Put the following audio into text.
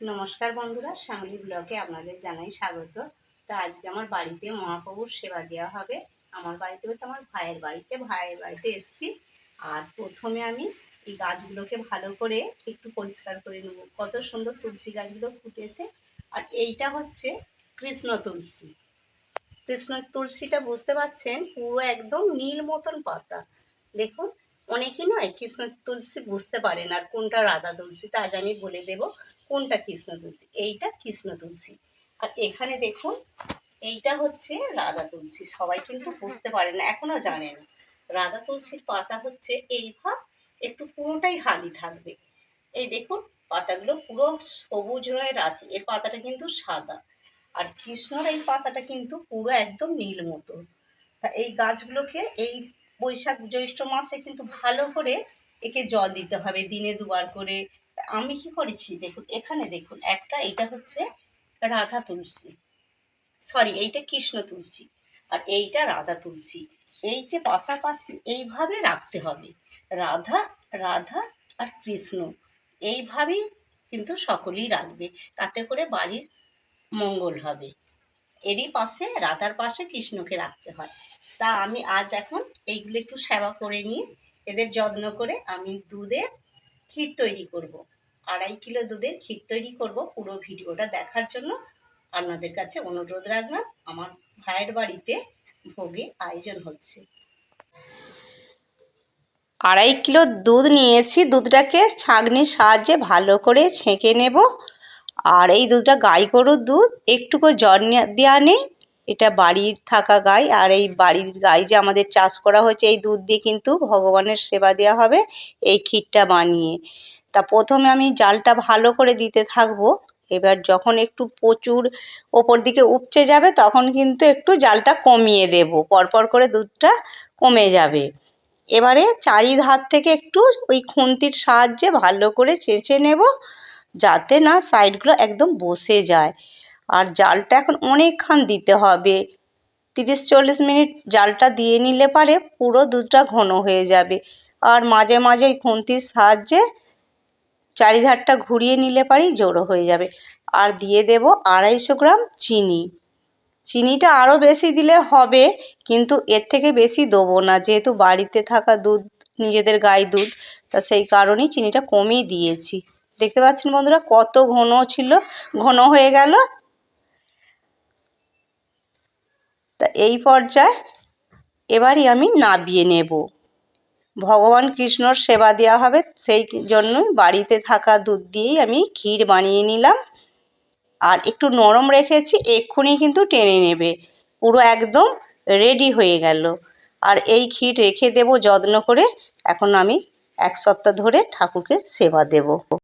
নমস্কার বন্ধুরা শ্যামলী ব্লগে আপনাদের জানাই স্বাগত। তো আজকে আমার বাড়িতে মহাপ্রভুর সেবা দেওয়া হবে। আমার বাড়িতে বলতে আমার ভাইয়ের বাড়িতে ভাইয়ের বাড়িতে এসেছি। আর প্রথমে আমি এই গাছগুলোকে ভালো করে একটু পরিষ্কার করে নেব। কত সুন্দর তুলসী গাছগুলো ফুটেছে। আর এইটা হচ্ছে কৃষ্ণ তুলসী। কৃষ্ণ তুলসীটা বুঝতে পারছেন পুরো একদম নীল মতন পাতা। দেখুন অনেকেই নয় কৃষ্ণ তুলসী বুঝতে পারেন আর কোনটা রাধা তুলসী, তা আজ আমি বলে দেব কোনটা কৃষ্ণ তুলসী। এইটা কৃষ্ণ তুলসী। আর এখানে দেখুন, এইটা হচ্ছে রাধা তুলসী। সবাই কিন্তু বুঝতে পারে না, এখনও জানে না। রাধা তুলসীর পাতা হচ্ছে এই ভাব একটু পুরোটাই হালি থাকবে। এই দেখুন, পাতাগুলো পুরো সবুজ রঙের আছে এর পাতাটা কিন্তু সাদা। আর কৃষ্ণর এই পাতাটা কিন্তু পুরো একদম নীল মতো। তা এই গাছগুলোকে এই বৈশাখ জ্যৈষ্ঠ মাসে কিন্তু ভালো করে একে জল দিতে হবে, দিনে দুবার করে। আমি কি করেছি? দেখুন, এখানে দেখুন, একটা এটা হচ্ছে রাধা তুলসী। সরি এইটা কৃষ্ণ তুলসী আর এইটা রাধা তুলসী। এই যে পাশাপাশি এইভাবে রাখতে হবে। রাধা রাধা আর কৃষ্ণ এইভাবেই কিন্তু সকলেই রাখবে। তাতে করে বাড়ির মঙ্গল হবে। এরই পাশে, রাধার পাশে কৃষ্ণকে রাখতে হয়। তা আমি আজ এখন এইগুলো একটু সেবা করে নিয়ে এদের যত্ন করে আমি দুধের ক্ষীর তৈরি করব। আড়াই কিলো দুধের ক্ষীর তৈরি করব। পুরো ভিডিওটা দেখার জন্য আপনাদের কাছে অনুরোধ রাখলাম। আমার ভাইয়ের বাড়িতে ভোগে আয়োজন হচ্ছে। আড়াই কিলো দুধ নিয়েছি। দুধটাকে ছাঁকনির সাহায্যে ভালো করে ছেঁকে নেব। আর এই দুধটা গাই গরুর দুধ। একটুকু জল দেওয়া নেই। এটা বাড়ির থাকা গাই আর এই বাড়ির গাই যে আমাদের চাষ করা হয়েছে, এই দুধ দিয়ে কিন্তু ভগবানের সেবা দেওয়া হবে এই ক্ষীরটা বানিয়ে। তা প্রথমে আমি জালটা ভালো করে দিতে থাকব। এবার যখন একটু প্রচুর ওপর দিকে উপচে যাবে, তখন কিন্তু একটু জালটা কমিয়ে দেব। পরপর করে দুধটা কমে যাবে। এবারে চারিধার থেকে একটু ওই খুন্তির সাহায্যে ভালো করে চেঁচে নেব, যাতে না সাইডগুলো একদম বসে যায়। আর জালটা এখন অনেকক্ষণ দিতে হবে। তিরিশ চল্লিশ মিনিট জালটা দিয়ে নিলে পারে পুরো দুধটা ঘন হয়ে যাবে। আর মাঝে মাঝে ওই খুন্তির সাহায্যে চারিধারটা ঘুরিয়ে নিলে পারেই জোড়ো হয়ে যাবে। আর দিয়ে দেব আড়াইশো গ্রাম চিনি। চিনিটা আরও বেশি দিলে হবে, কিন্তু এর থেকে বেশি দেবো না। যেহেতু বাড়িতে থাকা দুধ, নিজেদের গায়ে দুধ, তা সেই কারণেই চিনিটা কমই দিয়েছি। দেখতে পাচ্ছেন বন্ধুরা, কত ঘন ছিল, ঘন হয়ে গেল তা এই পর্যায়ে এবারই আমি নাবিয়ে নেব। ভগবান কৃষ্ণর সেবা দেওয়া হবে, সেই জন্যই বাড়িতে থাকা দুধ দিয়েই আমি ক্ষীর বানিয়ে নিলাম। আর একটু নরম রেখেছি, এক্ষুনি কিন্তু টেনে নেবে। পুরো একদম রেডি হয়ে গেল। আর এই ক্ষীর রেখে দেব যত্ন করে, এখন আমি এক সপ্তাহ ধরে ঠাকুরকে সেবা দেব।